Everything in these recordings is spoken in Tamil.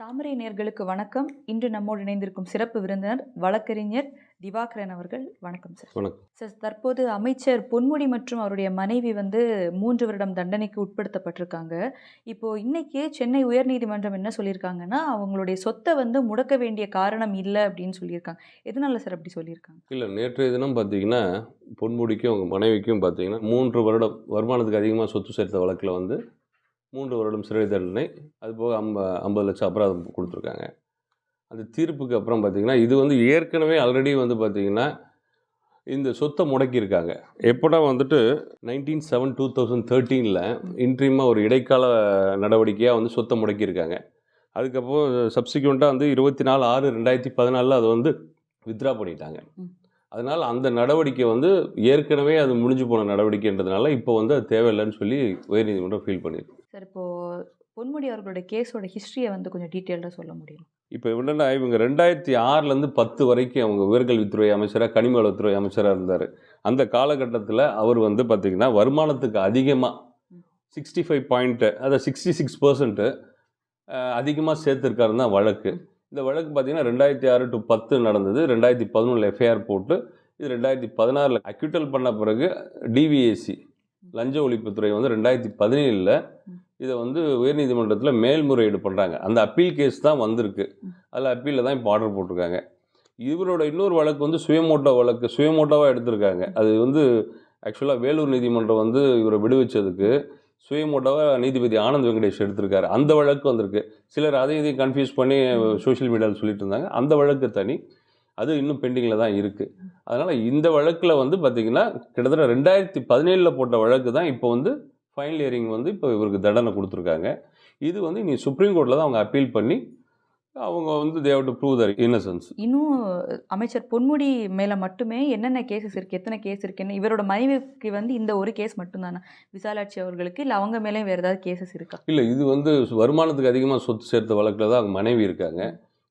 தாமரை நேர்களுக்கு வணக்கம். இன்று நம்மோடு இணைந்திருக்கும் சிறப்பு விருந்தினர் வழக்கறிஞர் திவாகரன் அவர்கள். வணக்கம் சார். வணக்கம். சார் தற்போது அமைச்சர் பொன்முடி மற்றும் அவருடைய மனைவி வந்து மூன்று வருடம் தண்டனைக்கு உட்படுத்தப்பட்டிருக்காங்க. இப்போ இன்னைக்கு சென்னை உயர்நீதிமன்றம் என்ன சொல்லியிருக்காங்கன்னா அவங்களுடைய சொத்தை வந்து முடக்க வேண்டிய காரணம் இல்லை அப்படின்னு சொல்லியிருக்காங்க. எதனால சார் அப்படி சொல்லியிருக்காங்க? இல்லை நேற்றைய தினம் பார்த்தீங்கன்னா பொன்முடிக்கும் அவங்க மனைவிக்கும் பார்த்தீங்கன்னா மூன்று வருடம் வருமானத்துக்கு அதிகமாக சொத்து சேர்த்த வழக்கில் வந்து மூன்று வருடம் சிறை தண்டனை அது போக ஐம்ப ஐம்பது லட்சம் அபராதம் கொடுத்துருக்காங்க. அந்த தீர்ப்புக்கு அப்புறம் பார்த்தீங்கன்னா இது வந்து ஏற்கனவே ஆல்ரெடி வந்து பார்த்தீங்கன்னா இந்த சொத்தை முடக்கியிருக்காங்க. எப்படா வந்துட்டு நைன்டீன் செவன் டூ தௌசண்ட் தேர்ட்டீனில் இன்ட்ரீமாக ஒரு இடைக்கால நடவடிக்கையாக வந்து சொத்தை முடக்கியிருக்காங்க. அதுக்கப்புறம் சப்சிக்வெண்ட்டாக வந்து இருபத்தி நாலு ஆறு ரெண்டாயிரத்தி பதினாலில் அதை வந்து வித்ரா பண்ணிட்டாங்க. அதனால் அந்த நடவடிக்கை வந்து ஏற்கனவே அது முடிஞ்சு போன நடவடிக்கைன்றதுனால இப்போ வந்து அது தேவையில்லைன்னு சொல்லி உயர்நீதிமன்றம் ஃபீல் பண்ணியிருக்கு. சார் இப்போ பொன்முடி அவர்களுடைய கேஸோட ஹிஸ்ட்ரியை வந்து கொஞ்சம் டீட்டெயில்டாக சொல்ல முடியும்? இப்போ என்னென்னா இவங்க ரெண்டாயிரத்தி ஆறுலேருந்து பத்து வரைக்கும் அவங்க உயர்கல்வித்துறை அமைச்சராக கனிம வளத்துறை அமைச்சராக இருந்தார். அந்த காலகட்டத்தில் அவர் வந்து பார்த்திங்கன்னா வருமானத்துக்கு அதிகமாக சிக்ஸ்டி ஃபைவ் பாயிண்ட்டு அதை சிக்ஸ்டி சிக்ஸ் பர்சன்ட்டு அதிகமாக சேர்த்துருக்காருன்னு தான் வழக்கு. இந்த வழக்கு பார்த்திங்கன்னா ரெண்டாயிரத்தி ஆறு டு பத்து நடந்தது. ரெண்டாயிரத்தி பதினொன்றில் எஃப்ஐஆர் போட்டு இது ரெண்டாயிரத்தி பதினாறில் அக்யூட்டல் பண்ண பிறகு டிவிஏசி லஞ்ச ஒழிப்புத்துறை வந்து ரெண்டாயிரத்தி பதினேழில் இதை வந்து உயர்நீதிமன்றத்தில் மேல்முறையீடு பண்ணுறாங்க அந்த அப்பீல் கேஸ் தான் வந்திருக்கு. அதில் அப்பீலில் தான் இப்போ ஆர்டர் போட்டிருக்காங்க. இவரோட இன்னொரு வழக்கு வந்து சுயமோட்டோ வழக்கு. சுயமோட்டோவாக எடுத்திருக்காங்க. அது வந்து ஆக்சுவலாக வேலூர் நீதிமன்றம் வந்து இவரை விடுவிச்சதுக்கு சுயமோட்டோவாக நீதிபதி ஆனந்த் வெங்கடேஷ் எடுத்திருக்காரு. அந்த வழக்கு வந்திருக்கு. சிலர் அதையும் இதையும் கன்ஃபியூஸ் பண்ணி சோஷியல் மீடியாவில் சொல்லிட்டு இருந்தாங்க. அந்த வழக்கு தனி. அது இன்னும் பெண்டிங்கில் தான் இருக்குது அதனால் இந்த வழக்கில் வந்து பார்த்திங்கன்னா கிட்டத்தட்ட ரெண்டாயிரத்தி பதினேழில் போட்ட வழக்கு தான் இப்போ வந்து ஃபைனல் இயரிங் வந்து இப்போ இவருக்கு தண்டனை கொடுத்துருக்காங்க. இது வந்து நீ சுப்ரீம் கோர்ட்டில் தான் அவங்க அப்பீல் பண்ணி அவங்க வந்து they've to prove their innocence இன்னும் அமைச்சர் பொன்முடி மேலே மட்டுமே என்னென்ன கேசஸ் இருக்குது எத்தனை கேஸ் இருக்குன்னு இவரோட மனைவிக்கு வந்து இந்த ஒரு கேஸ் மட்டும்தானா? விசாலாட்சி அவர்களுக்கு இல்லை அவங்க மேலேயும் வேறு ஏதாவது கேசஸ் இருக்கா? இல்லை இது வந்து வருமானத்துக்கு அதிகமாக சொத்து சேர்த்த வழக்கில் தான் அவங்க மனைவி இருக்காங்க.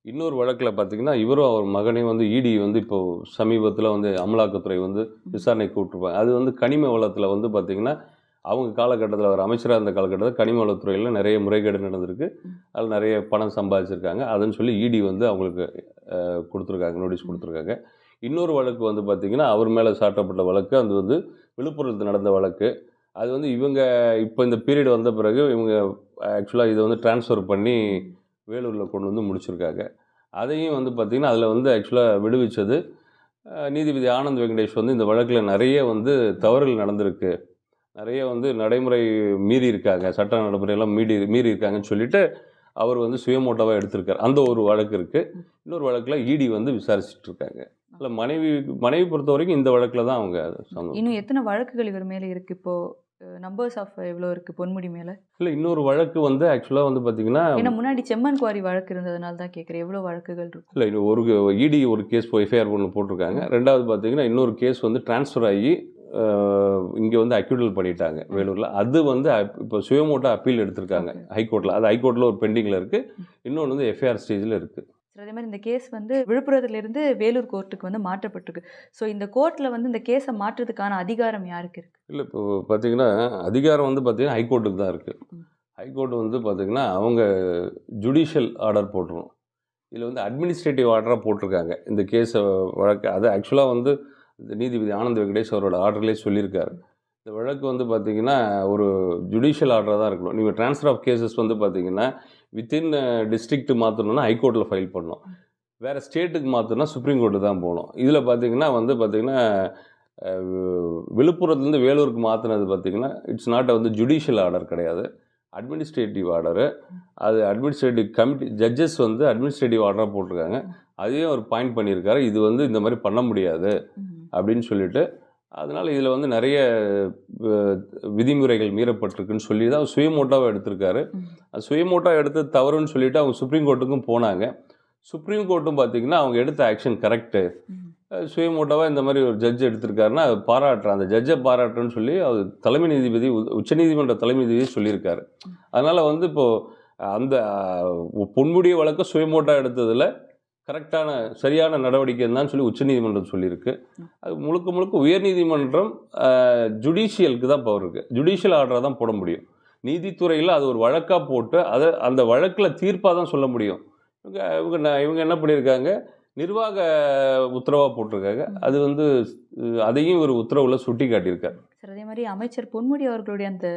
இன்னொரு வழக்கில் பார்த்தீங்கன்னா இவரும் அவர் மகனையும் வந்து இடி வந்து இப்போது சமீபத்தில் வந்து அமலாக்கத்துறை வந்து விசாரணைக்கு கூப்பிட்டுருப்பாங்க அது வந்து கனிம வளத்தில் வந்து பார்த்திங்கன்னா அவங்க காலகட்டத்தில் அவர் அமைச்சராக இருந்த காலகட்டத்தில் கனிம வளத்துறையில் நிறைய முறைகேடு நடந்திருக்கு. அதில் நிறைய பணம் சம்பாதிச்சிருக்காங்க. அதுன்னு சொல்லி இடி வந்து அவங்களுக்கு கொடுத்துருக்காங்க நோட்டீஸ் கொடுத்துருக்காங்க. இன்னொரு வழக்கு வந்து பார்த்திங்கன்னா அவர் மேலே சாட்டப்பட்ட வழக்கு. அது வந்து விழுப்புரத்தில் நடந்த வழக்கு. அது வந்து இவங்க இப்போ இந்த பீரியட் வந்த பிறகு இவங்க ஆக்சுவலாக இதை வந்து ட்ரான்ஸ்ஃபர் பண்ணி வேலூரில் கொண்டு வந்து முடிச்சிருக்காங்க. அதையும் வந்து பார்த்திங்கன்னா அதில் வந்து ஆக்சுவலாக விடுவிச்சது நீதிபதி ஆனந்த் வெங்கடேஷ் வந்து இந்த வழக்கில் நிறைய வந்து தவறுகள் நடந்திருக்கு. நிறைய வந்து நடைமுறை மீறி இருக்காங்க. சட்ட நடைமுறையெல்லாம் மீறி மீறி இருக்காங்கன்னு சொல்லிட்டு அவர் வந்து சுயமோட்டோவாக எடுத்திருக்கார். அந்த ஒரு வழக்கு இருக்குது இன்னொரு வழக்கில் இடி வந்து விசாரிச்சுட்டு இருக்காங்க. அதில் மனைவி மனைவி பொறுத்த வரைக்கும் இந்த வழக்கில் தான் அவங்க இன்னும் எத்தனை வழக்குகள் இவர் மேலே இருக்குது இப்போது நம்பர்ஸ் ஆஃப் எவ்வளோ இருக்குது பொன்முடி மேலே? இல்லை இன்னொரு வழக்கு வந்து ஆக்சுவலாக வந்து பார்த்திங்கன்னா ஏன்னா முன்னாடி செம்மன் குவாரி வழக்கு இருந்ததுனால தான் கேட்குறேன் எவ்வளோ வழக்குகள் இருக்கும்? இல்லை இன்னும் ஒரு இடி ஒரு கேஸ் எஃப்ஐஆர் ஒன்று போட்டிருக்காங்க. ரெண்டாவது பார்த்தீங்கன்னா இன்னொரு கேஸ் வந்து ட்ரான்ஸ்ஃபர் ஆகி இங்கே வந்து அக்யூட்டல் பண்ணிட்டாங்க வேலூரில். அது வந்து இப்போ சுயமோட்டோ அப்பீல் எடுத்திருக்காங்க. ஹைகோர்ட்டில் அது ஹைகோர்ட்டில் ஒரு பெண்டிங்கில் இருக்குது இன்னொன்று வந்து எஃப்ஐஆர் ஸ்டேஜில் இருக்குது அதே மாதிரி இந்த கேஸ் வந்து விழுப்புரத்துலேருந்து வேலூர் கோர்ட்டுக்கு வந்து மாற்றப்பட்டிருக்கு. ஸோ இந்த கோர்ட்டில் வந்து இந்த கேஸை மாற்றுறதுக்கான அதிகாரம் யாருக்கு இருக்குது இல்லை இப்போ பார்த்தீங்கன்னா அதிகாரம் வந்து பார்த்தீங்கன்னா ஹைகோர்ட்டுக்கு தான் இருக்குது. ஹைகோர்ட் வந்து பார்த்தீங்கன்னா அவங்க ஜுடிஷியல் ஆர்டர் போட்டுரும். இதில் வந்து அட்மினிஸ்ட்ரேட்டிவ் ஆர்டராக போட்டிருக்காங்க. இந்த கேஸை வழக்கு அது ஆக்சுவலாக வந்து இந்த நீதிபதி ஆனந்த் வெங்கடேஷ் அவரோட ஆர்டர்லேயே சொல்லியிருக்காரு. இந்த வழக்கு வந்து பார்த்தீங்கன்னா ஒரு ஜுடிஷியல் ஆர்டராக தான் இருக்கணும். நீங்கள் ட்ரான்ஸ்ஃபர் ஆஃப் கேசஸ் வந்து பார்த்தீங்கன்னா வித்தின் டிஸ்ட்ரிக்ட் மாற்றணும்னா ஹைகோர்ட்டில் ஃபைல் பண்ணணும். வேறு ஸ்டேட்டுக்கு மாற்றணும்னா சுப்ரீம் கோர்ட்டு தான் போகணும். இதில் பார்த்தீங்கன்னா வந்து பார்த்தீங்கன்னா விழுப்புரத்துலேருந்து வேலூருக்கு மாற்றினது பார்த்தீங்கன்னா இட்ஸ் நாட் வந்து ஜுடிஷியல் ஆர்டர் கிடையாது. அட்மினிஸ்ட்ரேட்டிவ் ஆர்டரு அது அட்மினிஸ்ட்ரேட்டிவ் கமிட்டி ஜட்ஜஸ் வந்து அட்மினிஸ்ட்ரேட்டிவ் ஆர்டராக போட்டிருக்காங்க. அதையும் அவர் பாயிண்ட் பண்ணியிருக்காரு. இது வந்து இந்த மாதிரி பண்ண முடியாது. அப்படின்னு சொல்லிட்டு அதனால் இதில் வந்து நிறைய விதிமுறைகள் மீறப்பட்டிருக்குன்னு சொல்லி தான் அவர் சுயமோட்டாவை எடுத்திருக்காரு. அது சுயமோட்டா எடுத்து தவறுன்னு சொல்லிட்டு அவங்க சுப்ரீம் கோர்ட்டுக்கும் போனாங்க. சுப்ரீம் கோர்ட்டும் பார்த்தீங்கன்னா அவங்க எடுத்த ஆக்ஷன் கரெக்டு சுயமோட்டாவாக இந்த மாதிரி ஒரு ஜட்ஜ் எடுத்திருக்காருன்னா அது பாராட்டுறேன் அந்த ஜட்ஜை பாராட்டுறேன்னு சொல்லி அது தலைமை நீதிபதி உச்சநீதிமன்ற தலைமை நீதிபதி சொல்லியிருக்காரு. அதனால் வந்து இப்போது அந்த பொன்முடிய வழக்க சுயமோட்டா எடுத்ததில் கரெக்டான சரியான நடவடிக்கை தான் சொல்லி உச்சநீதிமன்றம் சொல்லியிருக்கு. அது முழுக்க முழுக்க உயர்நீதிமன்றம் ஜுடிஷியலுக்கு தான் பவர் இருக்குது ஜுடிஷியல் ஆர்டரை தான் போட முடியும். நீதித்துறையில் அது ஒரு வழக்காக போட்டு அதை அந்த வழக்கில் தீர்ப்பாக தான் சொல்ல முடியும். இவங்க இவங்க இவங்க என்ன பண்ணியிருக்காங்க? நிர்வாக உத்தரவாக போட்டிருக்காங்க. அது வந்து அதையும் ஒரு உத்தரவில் சுட்டி காட்டியிருக்காரு மாதிரி அமைச்சர் பொன்முடி அவர்களுடைய அந்த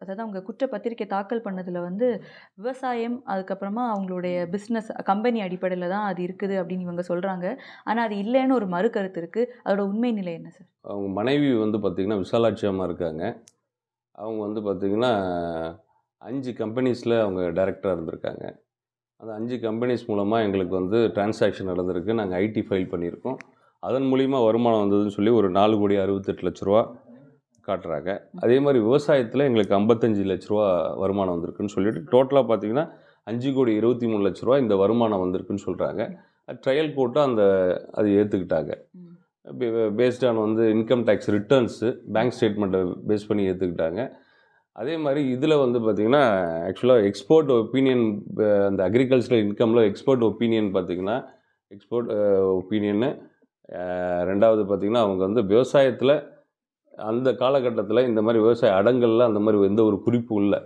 அதாவது அவங்க குற்றப்பத்திரிக்கை தாக்கல் பண்ணதில் வந்து விவசாயம் அதுக்கப்புறமா அவங்களுடைய பிஸ்னஸ் கம்பெனி அடிப்படையில் தான் அது இருக்குது அப்படின்னு இவங்க சொல்கிறாங்க ஆனால் அது இல்லைன்னு ஒரு மறு கருத்து இருக்குது அதோட உண்மை நிலை என்ன சார்? அவங்க மனைவி வந்து பார்த்திங்கன்னா விசாலாட்சியமாக இருக்காங்க. அவங்க வந்து பார்த்திங்கன்னா அஞ்சு கம்பெனிஸில் அவங்க டைரக்டராக இருந்திருக்காங்க. அந்த அஞ்சு கம்பெனிஸ் மூலமாக எங்களுக்கு வந்து டிரான்சாக்ஷன் நடந்திருக்கு. நாங்கள் ஐடி ஃபைல் பண்ணியிருக்கோம். அதன் மூலிமா வருமானம் வந்ததுன்னு சொல்லி ஒரு நாலு கோடி அறுபத்தெட்டு லட்ச ரூபா காட்டுறாங்க. அதே மாதிரி விவசாயத்தில் எங்களுக்கு ஐம்பத்தஞ்சு லட்ச ரூபா வருமானம் வந்திருக்குன்னு சொல்லிட்டு டோட்டலாக பார்த்தீங்கன்னா அஞ்சு கோடி இருபத்தி மூணு லட்ச ரூபா இந்த வருமானம் வந்திருக்குன்னு சொல்கிறாங்க ட்ரையல் கோர்ட்டு அந்த அது ஏற்றுக்கிட்டாங்க பேஸ்ட் ஆன் வந்து இன்கம் டேக்ஸ் ரிட்டர்ன்ஸு பேங்க் ஸ்டேட்மெண்ட்டை பேஸ் பண்ணி ஏற்றுக்கிட்டாங்க அதே மாதிரி இதில் வந்து பார்த்திங்கன்னா ஆக்சுவலாக எக்ஸ்போர்ட் ஒப்பீனியன் அந்த அக்ரிகல்ச்சரல் இன்கமில் எக்ஸ்போர்ட் ஒப்பீனியன் பார்த்திங்கன்னா எக்ஸ்போர்ட் ஒப்பீனியன்னு ரெண்டாவது பார்த்திங்கன்னா அவங்க வந்து விவசாயத்தில் அந்த காலகட்டத்தில் இந்த மாதிரி விவசாய அடங்கல்ல அந்த மாதிரி எந்த ஒரு குறிப்பும் இல்லை.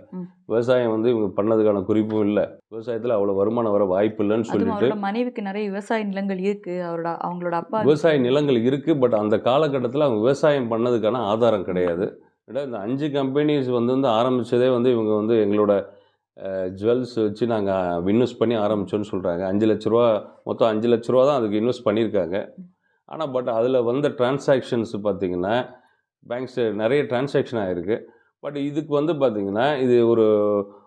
விவசாயம் வந்து இவங்க பண்ணதுக்கான குறிப்பும் இல்லை. விவசாயத்தில் அவ்வளோ வருமானம் வர வாய்ப்பு இல்லைன்னு சொல்லிட்டு மனைவிக்கு நிறைய விவசாய நிலங்கள் இருக்குது அவரோட அவங்களோட அப்பா விவசாய நிலங்கள் இருக்குது பட் அந்த காலகட்டத்தில் அவங்க விவசாயம் பண்ணதுக்கான ஆதாரம் கிடையாது. இந்த அஞ்சு கம்பெனிஸ் வந்து வந்து ஆரம்பித்ததே வந்து இவங்க வந்து எங்களோட ஜுவல்ஸ் வச்சு நாங்கள் இன்வெஸ்ட் பண்ணி ஆரம்பித்தோன்னு சொல்கிறாங்க அஞ்சு லட்ச ரூபா மொத்தம் அஞ்சு லட்ச ரூபா தான் அதுக்கு இன்வெஸ்ட் பண்ணியிருக்காங்க ஆனால் பட் அதில் வந்த டிரான்சாக்ஷன்ஸ் பார்த்திங்கன்னா பேங்க்ஸ் நிறைய டிரான்சாக்ஷன் ஆகிருக்கு பட் இதுக்கு வந்து பார்த்திங்கன்னா இது ஒரு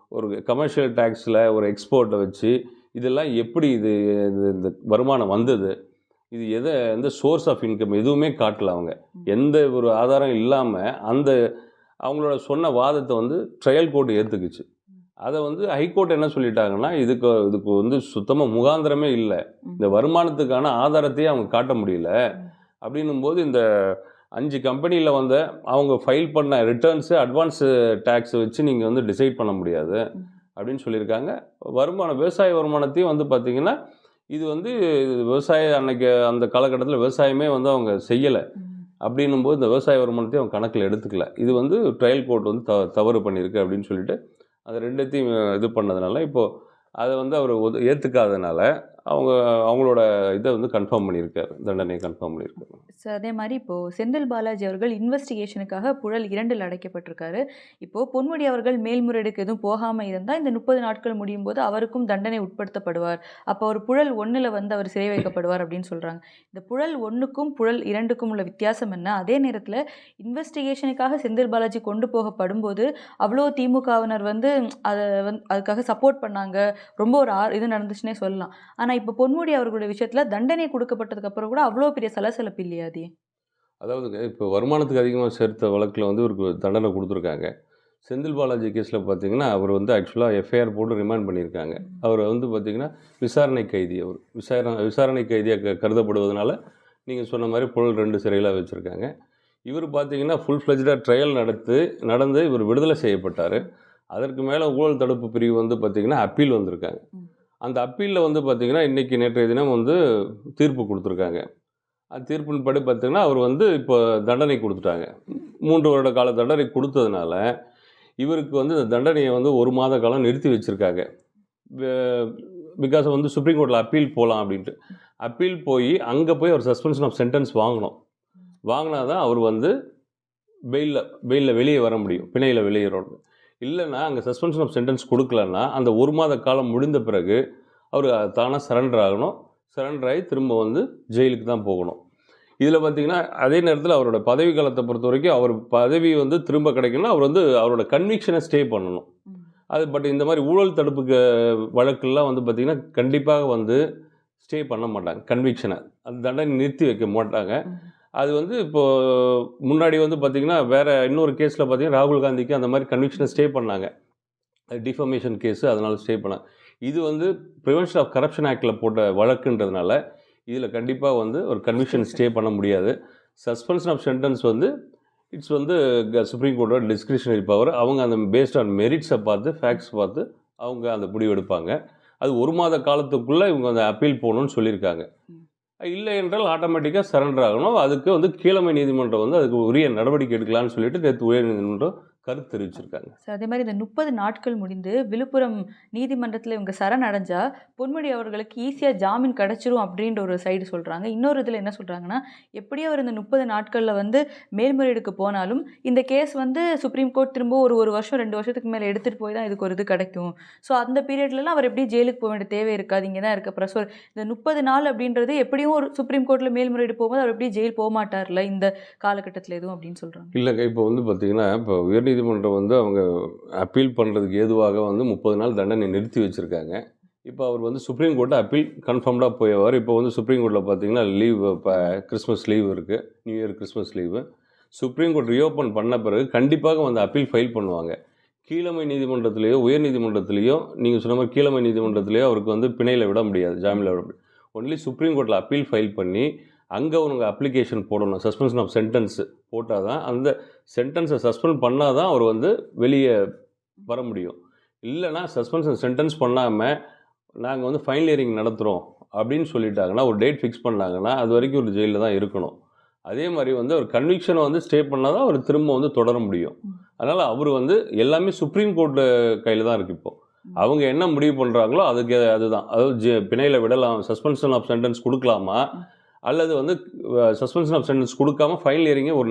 ஒரு கமர்ஷியல் டேக்ஸில் ஒரு எக்ஸ்போர்ட்டை வச்சு இதெல்லாம் எப்படி இது இது- இந்த வருமானம் வந்தது? இது எதை எந்த சோர்ஸ் ஆஃப் இன்கம் எதுவுமே காட்டல அவங்க. எந்த ஒரு ஆதாரம் இல்லாமல் அந்த அவங்களோட சொன்ன வாதத்தை வந்து ட்ரையல் கோர்ட் ஏற்றுக்குச்சு அதை வந்து ஹைகோர்ட் என்ன சொல்லிட்டாங்கன்னா இதுக்கு இதுக்கு வந்து சுத்தமாக முகாந்திரமே இல்லை. இந்த வருமானத்துக்கான ஆதாரத்தையே அவங்க காட்ட முடியல. அப்படின்னும் போது இந்த அஞ்சு கம்பெனியில் வந்த அவங்க ஃபைல் பண்ண ரிட்டர்ன்ஸு அட்வான்ஸு டேக்ஸ் வச்சு நீங்கள் வந்து டிசைட் பண்ண முடியாது அப்படின்னு சொல்லியிருக்காங்க. வருமானம் விவசாய வருமானத்தையும் வந்து பார்த்திங்கன்னா இது வந்து விவசாய அன்னைக்கு அந்த காலகட்டத்தில் விவசாயமே வந்து அவங்க செய்யலை. அப்படின்னும் போது இந்த விவசாய வருமானத்தையும் அவங்க கணக்கில் எடுத்துக்கல. இது வந்து ட்ரையல் கோர்ட் வந்து த தவறு பண்ணியிருக்கு அப்படின்னு சொல்லிட்டு அதை ரெண்டுத்தையும் இது பண்ணதுனால இப்போது அதை வந்து அவர் ஒது ஏற்றுக்காதனால அவங்க அவங்களோட இதை வந்து கன்ஃபார்ம் பண்ணியிருக்காரு. தண்டனையை கன்ஃபார்ம் பண்ணியிருக்காரு. ஸோ அதே மாதிரி இப்போது செந்தில் பாலாஜி அவர்கள் இன்வெஸ்டிகேஷனுக்காக புழல் இரண்டில் அடைக்கப்பட்டிருக்காரு. இப்போது பொன்முடி அவர்கள் மேல்முறையீடுக்கு எதுவும் போகாமல் இருந்தால் இந்த முப்பது நாட்கள் முடியும் போது அவருக்கும் தண்டனை உட்படுத்தப்படுவார். அப்போ அவர் புழல் ஒன்றில் வந்து அவர் சிறை வைக்கப்படுவார் அப்படின்னு சொல்கிறாங்க இந்த புழல் ஒன்றுக்கும் புழல் இரண்டுக்கும் உள்ள வித்தியாசம் என்ன? அதே நேரத்தில் இன்வெஸ்டிகேஷனுக்காக செந்தில் பாலாஜி கொண்டு போகப்படும் போது அவ்வளோ திமுகவினர் வந்து அதை வந்து அதுக்காக சப்போர்ட் பண்ணாங்க. ரொம்ப ஒரு ஆர் இது நடந்துச்சுன்னே சொல்லலாம். ஆனால் இப்போ பொன்முடி அவர்களுடைய விஷயத்தில் தண்டனை கொடுக்கப்பட்டதுக்கு அப்புறம் கூட அவ்வளோ பெரிய சலசலப்பு இல்லையா அது அதாவதுங்க இப்போ வருமானத்துக்கு அதிகமாக சேர்த்த வழக்கில் வந்து ஒரு தண்டனை கொடுத்துருக்காங்க. செந்தில் பாலாஜி கேஸில் பார்த்தீங்கன்னா அவர் வந்து ஆக்சுவலாக எஃப்ஐஆர் போட்டு ரிமாண்ட் பண்ணியிருக்காங்க. அவர் வந்து பார்த்தீங்கன்னா விசாரணை கைதி அவர். விசாரணை விசாரணை கைதியாக கருதப்படுவதனால நீங்கள் சொன்ன மாதிரி புழல் ரெண்டு சிறையில் வச்சுருக்காங்க. இவர் பார்த்தீங்கன்னா ஃபுல் ஃப்ளெஜ்டாக ட்ரையல் நடத்து நடந்து இவர் விடுதலை செய்யப்பட்டார். அதற்கு மேலே ஊழல் தடுப்பு பிரிவு வந்து பார்த்திங்கன்னா அப்பீல் வந்திருக்காங்க. அந்த அப்பீலில் வந்து பார்த்திங்கன்னா இன்றைக்கி நேற்றைய தினம் வந்து தீர்ப்பு கொடுத்துருக்காங்க. அந்த தீர்ப்பின்படி பார்த்தீங்கன்னா அவர் வந்து இப்போ தண்டனை கொடுத்துட்டாங்க. மூன்று வருட கால தண்டனை கொடுத்ததுனால இவருக்கு வந்து இந்த தண்டனையை வந்து ஒரு மாத காலம் நிறுத்தி வச்சுருக்காங்க. பிகாஸ் வந்து சுப்ரீம் கோர்ட்டில் அப்பீல் போகலாம் அப்படின்ட்டு. அப்பீல் போய் அங்கே போய் அவர் சஸ்பென்ஷன் ஆஃப் சென்டென்ஸ் வாங்கணும். வாங்கினா தான் அவர் வந்து பெயிலில் பெயிலில் வெளியே வர முடியும். பிணையில் வெளியேறணும். இல்லைன்னா அங்கே சஸ்பென்ஷன் ஆஃப் சென்டென்ஸ் கொடுக்கலன்னா அந்த ஒரு மாத காலம் முடிந்த பிறகு அவர் தானாக சரண்டர் ஆகணும். சரண்டர் ஆகி திரும்ப வந்து ஜெயிலுக்கு தான் போகணும். இதில் பார்த்தீங்கன்னா அதே நேரத்தில் அவரோட பதவி காலத்தை பொறுத்த வரைக்கும் அவர் பதவி வந்து திரும்ப கிடைக்கணும்னா அவர் வந்து அவரோட கன்விக்ஷனை ஸ்டே பண்ணணும். அது பட் இந்த மாதிரி ஊழல் தடுப்புக்கு வழக்கெல்லாம் வந்து பார்த்திங்கன்னா கண்டிப்பாக வந்து ஸ்டே பண்ண மாட்டாங்க. கன்விக்ஷனை அந்த தண்டனை நிறுத்தி வைக்க மாட்டாங்க. அது வந்து இப்போது முன்னாடி வந்து பார்த்திங்கன்னா வேறு இன்னொரு கேஸில் பார்த்தீங்கன்னா ராகுல் காந்திக்கு அந்த மாதிரி கன்விக்ஷனை ஸ்டே பண்ணாங்க. அது டிஃபமேஷன் கேஸு அதனால் ஸ்டே பண்ணாங்க இது வந்து ப்ரிவென்ஷன் ஆஃப் கரப்ஷன் ஆக்டில் போட்ட வழக்குன்றதுனால இதில் கண்டிப்பாக வந்து ஒரு கன்விக்ஷன் ஸ்டே பண்ண முடியாது. சஸ்பென்ஷன் ஆஃப் சென்டென்ஸ் வந்து இட்ஸ் வந்து சுப்ரீம் கோர்ட்டோட டிஸ்கிரிஷனரி பவர் அவங்க அந்த பேஸ்ட் ஆன் மெரிட்ஸை பார்த்து ஃபேக்ட்ஸ் பார்த்து அவங்க அந்த முடிவு எடுப்பாங்க. அது ஒரு மாத காலத்துக்குள்ளே இவங்க அந்த அப்பீல் போகணும்னு சொல்லியிருக்காங்க. இல்லை என்றால் ஆட்டோமேட்டிக்காக சரண்டர் ஆகணும். அதுக்கு வந்து கீழமை நீதிமன்றம் வந்து அதுக்கு உரிய நடவடிக்கை எடுக்கலாம்னு சொல்லிட்டு நேற்று உயர் நீதிமன்றம் கருத்து தெரிவிச்சிருக்காங்க. சார் அதே மாதிரி இந்த முப்பது நாட்கள் முடிந்து விழுப்புரம் நீதிமன்றத்தில் இவங்க சரண் அடைஞ்சா பொன்முடி அவர்களுக்கு ஈஸியாக ஜாமீன் கிடச்சிரும் அப்படின்ற ஒரு சைடு சொல்கிறாங்க இன்னொரு இதில் என்ன சொல்கிறாங்கன்னா எப்படியோ அவர் இந்த முப்பது நாட்களில் வந்து மேல்முறையீடுக்கு போனாலும் இந்த கேஸ் வந்து சுப்ரீம் கோர்ட் திரும்ப ஒரு ஒரு வருஷம் ரெண்டு வருஷத்துக்கு மேலே எடுத்துகிட்டு போய் தான் இதுக்கு ஒரு இது கிடைக்கும். ஸோ அந்த பீரியட்லலாம் அவர் எப்படி ஜெயிலுக்கு போக வேண்டிய தேவை இருக்காது இங்கே தான் இருக்க ப்ரெஷர் இந்த முப்பது நாள் அப்படின்றது எப்படியும் ஒரு சுப்ரீம் கோர்ட்டில் மேல்முறையீடு போகும்போது அவர் எப்படி ஜெயில் போக மாட்டார்ல இந்த காலகட்டத்தில் எதுவும் அப்படின்னு சொல்கிறாங்க இல்லைங்க இப்போ வந்து பார்த்தீங்கன்னா இப்போ நீதிமன்றம் வந்து அவங்க அப்பீல் பண்ணுறதுக்கு ஏதுவாக வந்து முப்பது நாள் தண்டனை நிறுத்தி வச்சுருக்காங்க. இப்போ அவர் வந்து சுப்ரீம் கோர்ட்டு அப்பீல் கன்ஃபார்ம்டாக போயவர் இப்போ வந்து சுப்ரீம் கோர்ட்டில் பார்த்தீங்கன்னா லீவ் இப்போ கிறிஸ்மஸ் லீவ் இருக்குது new year Christmas leave supreme court reopen பண்ண பிறகு கண்டிப்பாக வந்து அப்பீல் ஃபைல் பண்ணுவாங்க. கீழமை நீதிமன்றத்திலேயோ உயர் நீதிமன்றத்திலேயோ நீங்கள் சொன்ன மாதிரி கீழமை நீதிமன்றத்திலேயோ அவருக்கு வந்து பிணையில் விட முடியாது ஜாமீனில் விட முடியாது. ஒன்லி சுப்ரீம் கோர்ட்டில் அப்பீல் ஃபைல் பண்ணி அங்கே அவங்க அப்ளிகேஷன் போடணும். சஸ்பென்ஷன் ஆஃப் சென்டென்ஸ் போட்டால் தான் அந்த சென்டென்ஸை சஸ்பெண்ட் பண்ணால் தான் அவர் வந்து வெளியே வர முடியும். இல்லைனா சஸ்பென்ஷன் சென்டென்ஸ் பண்ணாமல் நாங்கள் வந்து ஃபைனல் இயரிங் நடத்துகிறோம் அப்படின்னு சொல்லிட்டாங்கன்னா ஒரு டேட் ஃபிக்ஸ் பண்ணாங்கன்னா அது வரைக்கும் ஒரு ஜெயிலில் தான் இருக்கணும். அதே மாதிரி வந்து அவர் கன்விக்ஷனை வந்து ஸ்டே பண்ணால் தான் அவர் திரும்ப வந்து தொடர முடியும். அதனால் அவர் வந்து எல்லாமே சுப்ரீம் கோர்ட்டு கையில் தான் இருக்குது இப்போது அவங்க என்ன முடிவு பண்ணுறாங்களோ அதுக்கு அதுதான். அதாவது ஜெ பிணையில் விடலாம் சஸ்பென்ஷன் ஆஃப் சென்டென்ஸ் கொடுக்கலாமா? அல்லது வந்து சஸ்பென்ஷன் ஆஃப் சென்டென்ஸ் கொடுக்காம ஃபைனல் இயரிங்கே ஒரு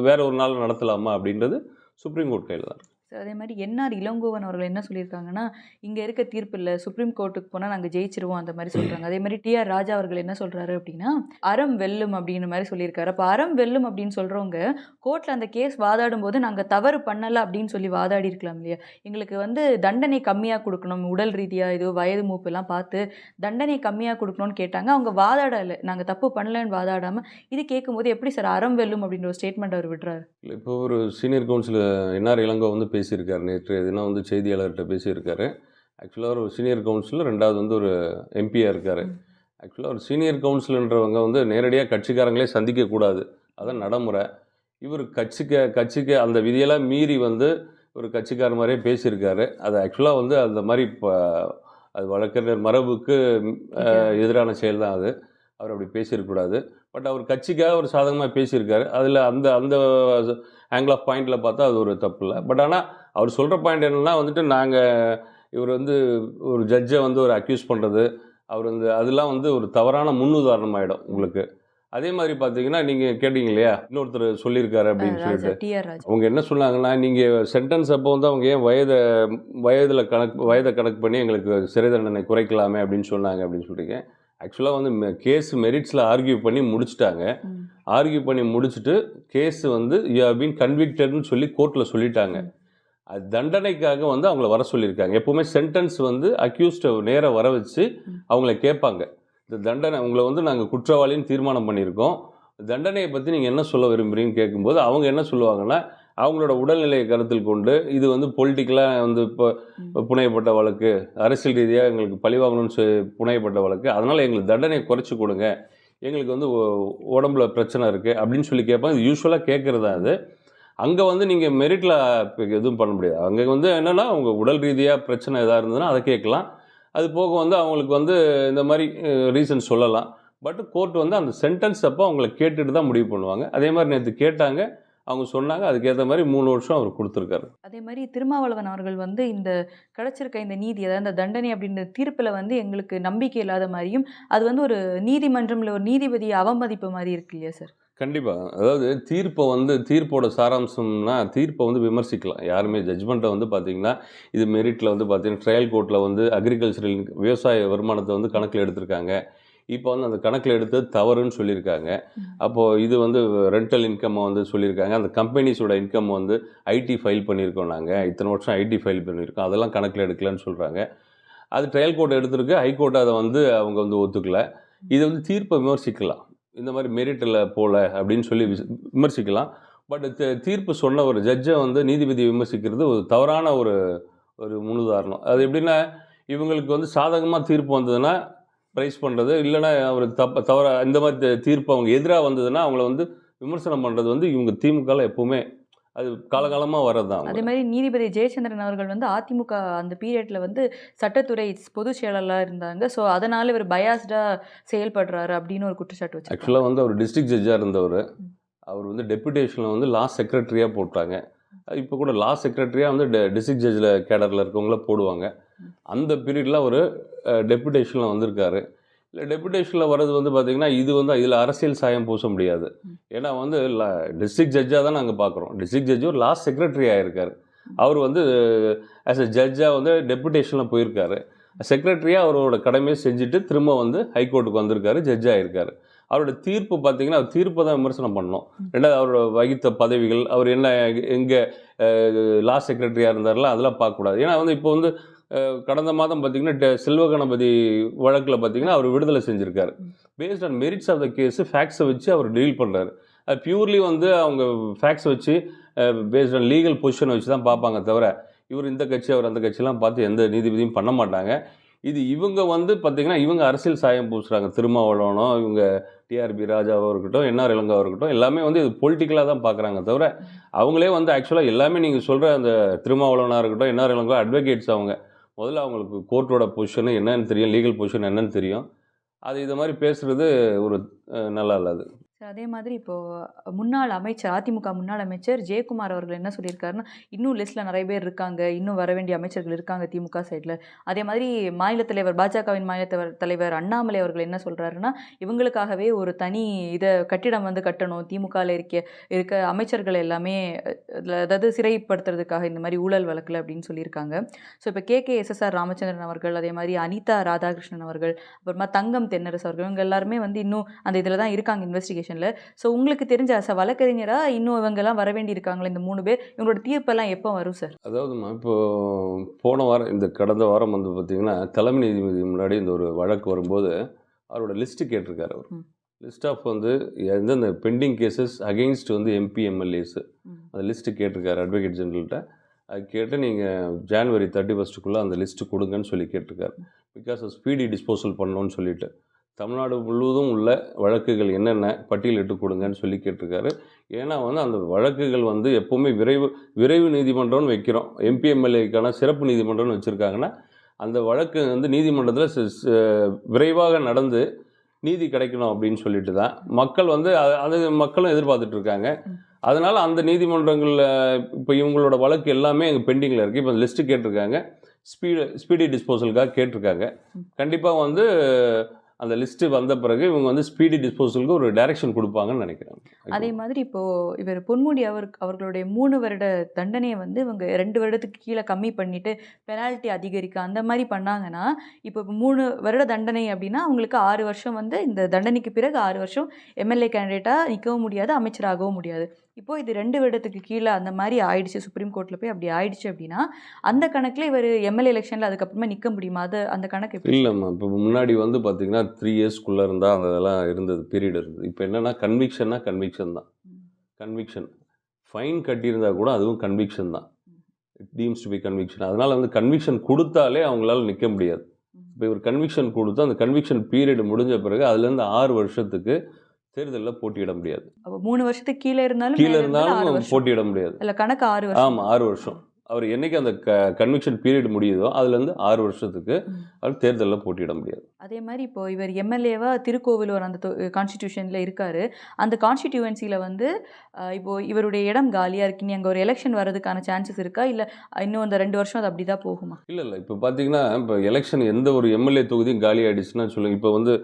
வேறு ஒரு- ஒரு நாள் நடத்தலாமா அப்படின்றது சுப்ரீம் கோர்ட் கையில் தான் ஸோ அதே மாதிரி என்ஆர் இளங்கோவன் அவர்கள் என்ன சொல்லியிருக்காங்கன்னா இங்கே இருக்க தீர்ப்பு இல்லை. சுப்ரீம் கோர்ட்டுக்கு போனால் நாங்கள் ஜெயிச்சிருவோம் அந்த மாதிரி சொல்கிறாங்க அதே மாதிரி டிஆர் ராஜா அவர்கள் என்ன சொல்கிறாரு அப்படின்னா அறம் வெல்லும் அப்படின்ற மாதிரி சொல்லியிருக்காரு. அப்போ அறம் வெல்லும் அப்படின்னு சொல்கிறவங்க கோர்ட்டில் அந்த கேஸ் வாதாடும் போது நாங்கள் தவறு பண்ணலை அப்படின்னு சொல்லி வாதாடி இருக்கலாம் இல்லையா? எங்களுக்கு வந்து தண்டனை கம்மியாக கொடுக்கணும். உடல் ரீதியாக இது வயது மூப்பெல்லாம் பார்த்து தண்டனை கம்மியாக கொடுக்கணும்னு கேட்டாங்க. அவங்க வாதாடலை. நாங்கள் தப்பு பண்ணலன்னு வாதாடாமல் இது கேட்கும்போது எப்படி சார் அறம் வெல்லும் அப்படின்ற ஒரு ஸ்டேட்மெண்ட் அவர் விடுறாரு? இப்போ ஒரு சீனியர் கவுன்சிலர் என்ஆர் இளங்கோ வந்து பேசியிருக்காரு. நேற்று தினம் வந்து செய்தியாளர்கிட்ட பேசியிருக்காரு. ஆக்சுவலாக ஒரு சீனியர் கவுன்சிலர் ரெண்டாவது வந்து ஒரு எம்பியாக இருக்கார். ஆக்சுவலாக ஒரு சீனியர் கவுன்சிலன்றவங்க வந்து நேரடியாக கட்சிக்காரங்களே சந்திக்கக்கூடாது அதான் நடைமுறை. இவர் கட்சிக்க கட்சிக்கு அந்த விதியெல்லாம் மீறி வந்து ஒரு கட்சிக்கார மாதிரியே பேசியிருக்காரு. அது ஆக்சுவலாக வந்து அந்த மாதிரி இப்போ அது வழக்கறிஞர் மரபுக்கு எதிரான செயல் தான் அது. அவர் அப்படி பேசியிருக்கக்கூடாது பட் அவர் கட்சிக்காக ஒரு சாதகமாக பேசியிருக்காரு. அதில் அந்த அந்த ஆங்கிள் ஆஃப் பாயிண்டில் பார்த்தா அது ஒரு தப்பு இல்லை. பட் ஆனால் அவர் சொல்கிற பாயிண்ட் என்னென்னா வந்துட்டு நாங்கள் இவர் வந்து ஒரு ஜட்ஜை வந்து ஒரு அக்யூஸ் பண்ணுறது அவர் வந்து அதெல்லாம் வந்து ஒரு தவறான முன்னுதாரணம் ஆகிடும் உங்களுக்கு. அதே மாதிரி பார்த்தீங்கன்னா நீங்கள் கேட்டீங்க இல்லையா? இன்னொருத்தர் சொல்லியிருக்காரு அப்படின்னு சொல்லிட்டு. அவங்க என்ன சொன்னாங்கன்னா நீங்கள் சென்டென்ஸ் அப்போ வந்து அவங்க ஏன் வயதை வயதில் கணக்கு வயதை கணக்கு பண்ணி எங்களுக்கு சிறை தண்டனை குறைக்கலாமே அப்படின்னு சொன்னாங்க அப்படின்னு சொல்லிட்டு ஆக்சுவலாக வந்து கேஸ் மெரிட்ஸில் ஆர்கியூ பண்ணி முடிச்சிட்டாங்க. ஆர்கியூ பண்ணி முடிச்சுட்டு கேஸ் வந்து யூ ஹவ் பீன் கன்விக்டட்னு சொல்லி கோர்ட்டில் சொல்லிட்டாங்க. அது தண்டனைக்காக வந்து அவங்கள வர சொல்லியிருக்காங்க எப்போவுமே சென்டென்ஸ் வந்து அக்யூஸ்டை நேராக வர வச்சு. அவங்கள கேட்பாங்க இந்த தண்டனை உங்களை வந்து நாங்கள் குற்றவாளின்னு தீர்மானம் பண்ணியிருக்கோம் தண்டனையை பற்றி நீங்கள் என்ன சொல்ல விரும்புகிறீங்கன்னு கேட்கும்போது அவங்க என்ன சொல்லுவாங்கன்னா அவங்களோட உடல்நிலையை கருத்தில் கொண்டு இது வந்து பொலிட்டிக்கலாக வந்து இப்போ. புனையப்பட்ட வழக்கு அரசியல் ரீதியாக எங்களுக்கு பழிவாங்கணும்னு சொல்லி புனையப்பட்ட வழக்கு. அதனால் எங்களுக்கு தண்டனையை குறைச்சி கொடுங்க. எங்களுக்கு வந்து உடம்புல பிரச்சனை இருக்குது அப்படின்னு சொல்லி கேட்பாங்க. இது யூஸ்வலாக கேட்குறது தான் அது. அங்கே வந்து நீங்கள் மெரிட்டில் எதுவும் பண்ண முடியாது. அங்கே வந்து என்னென்னா அவங்க உடல் ரீதியாக பிரச்சனை எதாக இருந்ததுன்னா அதை கேட்கலாம். அது போக வந்து அவங்களுக்கு வந்து இந்த மாதிரி ரீசன் சொல்லலாம். பட் கோர்ட் வந்து அந்த சென்டென்ஸ் அப்போ அவங்கள கேட்டுட்டு தான் முடிவு பண்ணுவாங்க. அதே மாதிரி நேற்று கேட்டாங்க. அவங்க சொன்னாங்க. அதுக்கேற்ற மாதிரி மூணு வருஷம் அவர் கொடுத்துருக்காரு. அதே மாதிரி திருமாவளவன் அவர்கள் வந்து இந்த கிடைச்சிருக்க இந்த நீதி அதாவது இந்த தண்டனை அப்படின்ற தீர்ப்பில் வந்து எங்களுக்கு நம்பிக்கை இல்லாத மாதிரியும் அது வந்து ஒரு நீதிமன்றம்ல ஒரு நீதிபதியை அவமதிப்பு மாதிரி இருக்கு இல்லையா சார்? கண்டிப்பாக அதாவது தீர்ப்பை வந்து தீர்ப்போட சாராம்சம்னா தீர்ப்பை வந்து விமர்சிக்கலாம். யாருமே ஜட்ஜ்மெண்ட்டை வந்து பார்த்தீங்கன்னா இது மெரிட்டில் வந்து பார்த்தீங்கன்னா ட்ரையல் கோர்ட்டில் வந்து அக்ரிகல்ச்சரல் விவசாய வருமானத்தை வந்து கணக்கில் எடுத்திருக்காங்க. இப்போ வந்து அந்த கணக்கில் எடுத்தது தவறுன்னு சொல்லியிருக்காங்க. அப்போது இது வந்து ரெண்டல் இன்கம் வந்து சொல்லியிருக்காங்க. அந்த கம்பெனிஸோட இன்கம் வந்து ஐடி ஃபைல் பண்ணியிருக்கோம் நாங்கள் இத்தனை வருஷம் ஐடி ஃபைல் பண்ணியிருக்கோம். அதெல்லாம் கணக்கில் எடுக்கலன்னு சொல்கிறாங்க அது ட்ரையல் கோர்ட் எடுத்திருக்கு. ஹைகோர்ட் அதை வந்து அவங்க வந்து ஒத்துக்கல. இது வந்து தீர்ப்பை விமர்சிக்கலாம். இந்த மாதிரி மெரிட்டில் போல அப்படின்னு சொல்லி விஸ்- விமர்சிக்கலாம். பட் தீர்ப்பு சொன்ன ஒரு ஜட்ஜை வந்து நீதிபதியை விமர்சிக்கிறது ஒரு தவறான ஒரு ஒரு முன்னுதாரணம். அது எப்படின்னா இவங்களுக்கு வந்து சாதகமாக தீர்ப்பு வந்ததுன்னா ப்ரைஸ் பண்ணுறது இல்லைன்னா ஒரு தப்ப தவற இந்த மாதிரி தீர்ப்பு அவங்க எதிராக வந்ததுன்னா அவங்கள வந்து விமர்சனம் பண்ணுறது வந்து இவங்க திமுகவில் எப்பவுமே அது காலகாலமாக வர்றது தான் அதே மாதிரி நீதிபதி ஜெயச்சந்திரன் அவர்கள் வந்து அதிமுக அந்த பீரியட்ல வந்து சட்டத்துறை பொதுச் செயலாளராக இருந்தாங்க. ஸோ அதனால இவர் பயாஸ்டாக செயல்படுறாரு அப்படின்னு ஒரு குற்றச்சாட்டு வச்சு ஆக்சுவலாக வந்து அவர் டிஸ்ட்ரிக்ட் ஜட்ஜாக இருந்தவர். அவர் வந்து டெபுடேஷனில் வந்து லாஸ்ட் செக்ரட்டரியாக போட்டாங்க. இப்போ கூட லா செக்ரட்டரியாக வந்து டிஸ்ட்ரிக்ட் ஜட்ஜில் கேடரில் இருக்கவங்கள போடுவாங்க. அந்த பீரியடில் ஒரு டெபுடேஷனில் வந்திருக்காரு. இல்லை டெபுடேஷனில் வர்றது வந்து பார்த்திங்கன்னா இது வந்து இதில் அரசியல் சாயம் பூச முடியாது. ஏன்னா வந்து டிஸ்ட்ரிக்ட் ஜட்ஜாக தான் நாங்கள் பார்க்குறோம் டிஸ்ட்ரிக்ட் ஜட்ஜ் ஒரு லாஸ்ட் செக்ரட்டரி ஆகிருக்காரு அவர் வந்து ஆஸ் எ ஜட்ஜாக வந்து டெபுடேஷனில் போயிருக்காரு. செக்ரட்டரியாக அவரோட கடமையை செஞ்சுட்டு திரும்ப வந்து ஹைகோர்ட்டுக்கு வந்திருக்காரு ஜட்ஜ் இருக்கார் அவரோட தீர்ப்பு பார்த்தீங்கன்னா அவர் தீர்ப்பை தான் விமர்சனம் பண்ணோம் ரெண்டாவது அவரோட வகித்த பதவிகள் அவர் என்ன எங்கே லா செக்ரட்டரியாக இருந்தார்ல அதெல்லாம் பார்க்கக்கூடாது. ஏன்னா வந்து இப்போ வந்து கடந்த மாதம் பார்த்தீங்கன்னா டெ- செல்வ கணபதி வழக்கில் பார்த்தீங்கன்னா அவர் விடுதலை செஞ்சுருக்காரு. Based on merits of the case ஃபேக்ஸை வச்சு அவர் டீல் பண்ணுறாரு அது பியூர்லி வந்து அவங்க ஃபேக்ஸ் வச்சு பேஸ்ட் ஆன் லீகல் பொசிஷனை வச்சு தான் பார்ப்பாங்க தவிர இவர் இந்த கட்சி அவர் அந்த கட்சியெலாம் பார்த்து எந்த நீதிபதியும் பண்ண மாட்டாங்க. இது இவங்க வந்து பார்த்திங்கன்னா இவங்க அரசியல் சாயம் பூசுகிறாங்க திருமாவளவனோ இவங்க டிஆர்பி ராஜாவாக இருக்கட்டும் என்ஆர் இளங்காவாக இருக்கட்டும் எல்லாமே வந்து இது பொலிட்டிக்கலாக தான் பார்க்குறாங்க தவிர அவங்களே வந்து ஆக்சுவலாக எல்லாமே நீங்கள் சொல்கிற அந்த திருமாவளவனாக இருக்கட்டும் என்ஆர் இளங்கோ அட்வொகேட்ஸ் அவங்க முதல்ல அவங்களுக்கு கோர்ட்டோட பொசிஷன் என்னன்னு தெரியும் லீகல் பொசிஷன் என்னன்னு தெரியும். அது இது மாதிரி பேசுகிறது ஒரு நல்லா இல்லை அது. அதே மாதிரி இப்போது முன்னாள் அமைச்சர் அதிமுக முன்னாள் அமைச்சர் ஜெயக்குமார் அவர்கள் என்ன சொல்லியிருக்காருன்னா இன்னும் லிஸ்ட்டில் நிறைய பேர் இருக்காங்க இன்னும் வர வேண்டிய அமைச்சர்கள் இருக்காங்க திமுக சைடில் அதே மாதிரி மாநில தலைவர் பாஜகவின் மாநில தலைவர் அண்ணாமலை அவர்கள் என்ன சொல்கிறாருன்னா இவங்களுக்காகவே ஒரு தனி இதை கட்டிடம் வந்து கட்டணும் திமுகவில் இருக்க இருக்க அமைச்சர்கள் எல்லாமே அதாவது சிறைப்படுத்துறதுக்காக இந்த மாதிரி ஊழல் வழக்கில் அப்படின்னு சொல்லியிருக்காங்க. ஸோ இப்போ கே. கே. எஸ்எஸ்ஆர் ராமச்சந்திரன் அவர்கள் அதே மாதிரி அனிதா ராதாகிருஷ்ணன் அவர்கள் அப்புறமா தங்கம் தென்னரசு அவர்கள் இவங்க எல்லாருமே வந்து இன்னும் அந்த இதில் தான் இருக்காங்க இன்வெஸ்டிகேஷன் இன்வெஸ்டிகேஷனில் ஸோ உங்களுக்கு தெரிஞ்ச அச வழக்கறிஞராக இன்னும் இவங்கெல்லாம் வர வேண்டி இருக்காங்களே இந்த மூணு பேர்? இவங்களோட தீர்ப்பெல்லாம் எப்போ வரும் சார் அதாவதுமா இப்போ போன வாரம் இந்த கடந்த வாரம் வந்து பார்த்திங்கன்னா தலைமை நீதிபதி முன்னாடி இந்த ஒரு வழக்கு வரும்போது அவரோட லிஸ்ட்டு கேட்டிருக்காரு அவர். லிஸ்ட் ஆஃப் வந்து எந்தெந்த பெண்டிங் கேசஸ் அகெயின்ஸ்ட் வந்து எம்பி எம்எல்ஏஸு அந்த லிஸ்ட்டு கேட்டிருக்காரு அட்வொகேட் ஜெனரல்கிட்ட அது கேட்டு நீங்கள் ஜான்வரி தேர்ட்டி ஃபஸ்ட்டுக்குள்ளே அந்த லிஸ்ட்டு கொடுங்கன்னு சொல்லி கேட்டிருக்காரு. பிகாஸ் ஸ்பீடி டிஸ்போசல் பண்ணணும்னு சொல்லிட்டு. தமிழ்நாடு முழுவதும் உள்ள வழக்குகள் என்னென்ன? பட்டியலிட்டு கொடுங்கன்னு சொல்லி கேட்டிருக்காரு. ஏன்னா வந்து அந்த வழக்குகள் வந்து எப்போவுமே விரைவு விரைவு நீதிமன்றம்னு வைக்கிறோம். எம்பிஎம்எல்ஏக்கான சிறப்பு நீதிமன்றம்னு வச்சுருக்காங்கன்னா அந்த வழக்கு வந்து நீதிமன்றத்தில் விரைவாக நடந்து நீதி கிடைக்கணும் அப்படின்னு சொல்லிட்டு தான் மக்கள் வந்து அது மக்களும் எதிர்பார்த்துட்டு இருக்காங்க. அந்த நீதிமன்றங்களில் இப்போ இவங்களோட வழக்கு எல்லாமே எங்கள் பெண்டிங்கில் இருக்குது இப்போ லிஸ்ட்டு கேட்டிருக்காங்க. ஸ்பீடு ஸ்பீடி டிஸ்போசலுக்காக கேட்டிருக்காங்க. கண்டிப்பாக வந்து அந்த லிஸ்ட்டு வந்த பிறகு இவங்க வந்து ஸ்பீடி டிஸ்போசலுக்கு ஒரு டைரக்ஷன் கொடுப்பாங்கன்னு நினைக்கிறேன். அதே மாதிரி இப்போ இவர் பொன்முடி அவர் அவர்களுடைய மூணு வருட தண்டனையை வந்து இவங்க ரெண்டு வருடத்துக்கு கீழே கம்மி பண்ணிவிட்டு பெனால்ட்டி அதிகரிக்க அந்த மாதிரி பண்ணாங்கன்னா இப்போ மூணு வருட தண்டனை அப்படின்னா அவங்களுக்கு ஆறு வருஷம் வந்து இந்த தண்டனைக்கு பிறகு ஆறு வருஷம் எம்எல்ஏ கேண்டிடேட்டாக நிற்கவும் முடியாது அமைச்சராகவும் முடியாது. இப்போ இது ரெண்டு வருடத்துக்கு கீழே அந்த மாதிரி ஆயிடுச்சு சுப்ரீம் கோர்ட்டில் போய் அப்படி ஆயிடுச்சு அப்படின்னா அந்த கணக்கில் இவர் எம்எல்ஏ எலெக்ஷனில் அதுக்கப்புறமா நிற்க முடியுமா? அது அந்த கணக்கு இல்லைம்மா இப்போ முன்னாடி வந்து பார்த்தீங்கன்னா த்ரீ இயர்ஸ்க்குள்ளே இருந்தால் அந்த இதெல்லாம் இருந்தது பீரியட் இருந்தது. இப்போ என்னென்னா கன்விக்ஷன்னா கன்விக்ஷன் தான். கன்விக்ஷன் ஃபைன் கட்டியிருந்தா கூட அதுவும் கன்விக்ஷன் தான். It deems to be conviction அதனால் வந்து கன்விக்ஷன் கொடுத்தாலே அவங்களால நிற்க முடியாது. இப்போ இவர் கன்விக்ஷன் கொடுத்து அந்த கன்விக்ஷன் பீரியட் முடிஞ்ச பிறகு அதுலேருந்து ஆறு வருஷத்துக்கு தேர்தலில் போட்டியிட முடியாது. அப்போ மூணு வருஷத்துக்கு கீழே இருந்தாலும் கீழே இருந்தாலும் போட்டியிட முடியாது. இல்லை கணக்கு ஆறு வருஷம். ஆமாம் ஆறு வருஷம். அவர் என்னைக்கு அந்த க கன்விக்ஷன் பீரியட் முடியுதோ அதுலேருந்து ஆறு வருஷத்துக்கு. அவர் தேர்தலில் போட்டியிட முடியாது. அதே மாதிரி இப்போ இவர் எம்எல்ஏவா திருக்கோவிலூர் அந்த கான்ஸ்டிடியூஷனில் இருக்காரு. அந்த கான்ஸ்டிடியூவன்சியில் வந்து இப்போ இவருடைய இடம் காலியாக இருக்கு. இனி அங்கே ஒரு எலெக்ஷன் வர்றதுக்கான சான்சஸ் இருக்கா? இல்லை இன்னும் அந்த ரெண்டு வருஷம் அது அப்படி தான் போகுமா? இல்லை இல்லை. இப்போ பார்த்தீங்கன்னா இப்போ எலெக்ஷன் எந்த ஒரு எம்எல்ஏ தொகுதியும் காலி ஆயிடுச்சுன்னா சொல்லுங்க. இப்போ வந்து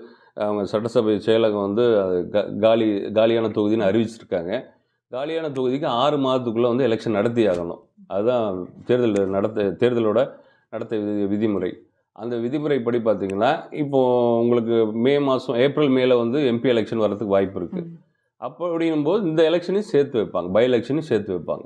சட்டசபை செயலகம் வந்து காலி காலியான தொகுதின்னு அறிவிச்சிருக்காங்க. காலியான தொகுதிக்கு ஆறு மாதத்துக்குள்ளே வந்து எலெக்ஷன் நடத்தி ஆகணும். அதுதான் தேர்தல் நடத்த தேர்தலோட நடத்த விதி- விதிமுறை. அந்த விதிமுறைப்படி பார்த்தீங்கன்னா இப்போது உங்களுக்கு மே மாதம் ஏப்ரல் மேல வந்து எம்பி எலெக்ஷன் வர்றதுக்கு வாய்ப்பு இருக்குது அப்படிங்கும்போது இந்த எலெக்ஷனையும் சேர்த்து வைப்பாங்க. பை எலெக்ஷனையும் சேர்த்து வைப்பாங்க.